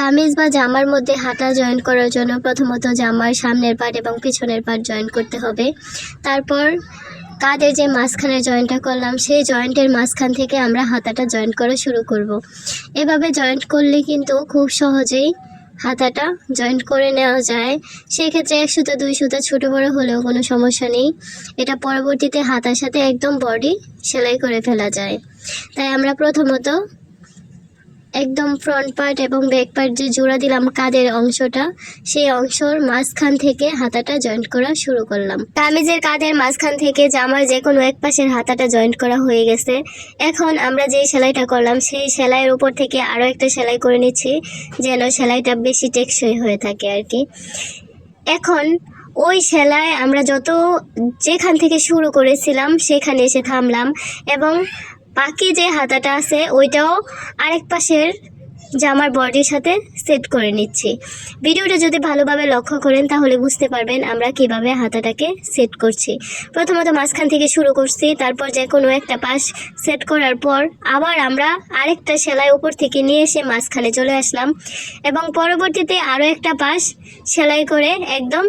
কামিজ বা জামার মধ্যে হাতা জয়েন করার জন্য প্রথমত জামার সামনের পার্ট এবং পিছনের পার্ট জয়েন করতে হবে। তারপর কাঁধের যে মাঝখানে জয়েন্টটা করলাম, সেই জয়েন্টের মাঝখান থেকে আমরা হাতাটা জয়েন্ট করা শুরু করব। এভাবে জয়েন্ট করলে কিন্তু খুব সহজেই হাতাটা জয়েন্ট করে নেওয়া যায়। সেক্ষেত্রে এক সুতা, দুই সুতা, ছোটো, বড়ো হলেও কোনো সমস্যা নেই। এটা পরবর্তীতে হাতার সাথে একদম বডি সেলাই করে ফেলা যায়। তাই আমরা প্রথমত একদম ফ্রন্ট পার্ট এবং ব্যাক পার্ট যে জোড়া দিলাম কাদের অংশটা, সেই অংশর মাঝখান থেকে হাতাটা জয়েন্ট করা শুরু করলাম। কামিজের কাঁধের মাঝখান থেকে জামার যে কোনো এক পাশের হাতাটা জয়েন্ট করা হয়ে গেছে। এখন আমরা যেই সেলাইটা করলাম, সেই সেলাইয়ের উপর থেকে আরও একটা সেলাই করে নিচ্ছি, যেন সেলাইটা বেশি টেকসই হয়ে থাকে আর কি। এখন ওই সেলাই আমরা যত যেখান থেকে শুরু করেছিলাম, সেখানে এসে থামলাম এবং বাকি যে হাতাটা আছে, ওইটাও আরেক পাশের জামার বডির সাথে সেট করে নিচ্ছি। ভিডিওটা যদি ভালোভাবে লক্ষ্য করেন, তাহলে বুঝতে পারবেন আমরা কীভাবে হাতাটাকে সেট করছি। প্রথমত মাঝখান থেকে শুরু করছি, তারপর যে কোনো একটা পাশ সেট করার পর আবার আমরা আরেকটা সেলাই উপর থেকে নিয়ে এসে মাঝখানে চলে আসলাম এবং পরবর্তীতে আরও একটা পাশ সেলাই করে একদম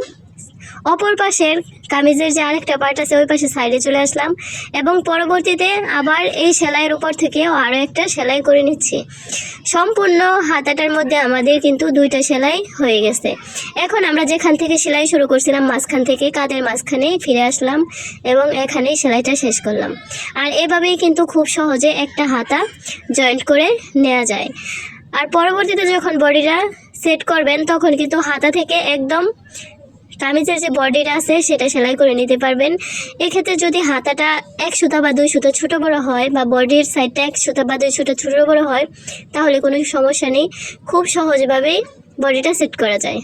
অপর পাশের কামিজের যে আরেকটা পার্ট আছে, ওই পাশে সাইডে চলে আসলাম এবং পরবর্তীতে আবার এই সেলাইয়ের উপর থেকেও আরও একটা সেলাই করে নিচ্ছি। সম্পূর্ণ হাতাটার মধ্যে আমাদের কিন্তু দুইটা সেলাই হয়ে গেছে। এখন আমরা যেখান থেকে সেলাই শুরু করছিলাম, মাঝখান থেকে কাদের মাঝখানে ফিরে আসলাম এবং এখানেই সেলাইটা শেষ করলাম। আর এভাবেই কিন্তু খুব সহজে একটা হাতা জয়েন্ট করে নেওয়া যায়। আর পরবর্তীতে যখন বডিটা সেট করবেন, তখন কিন্তু হাতা থেকে একদম কামিজের যে বডিটা আছে, সেটা সেলাই করে নিতে পারবেন। এক্ষেত্রে যদি হাতাটা এক সুতা বা দুই সুতা ছোটো বড়ো হয় বা বডির সাইডটা এক সুতা বা দুই সুতা ছোটো বড়ো হয়, তাহলে কোনো সমস্যা নেই। খুব সহজভাবেই বডিটা সেট করা যায়।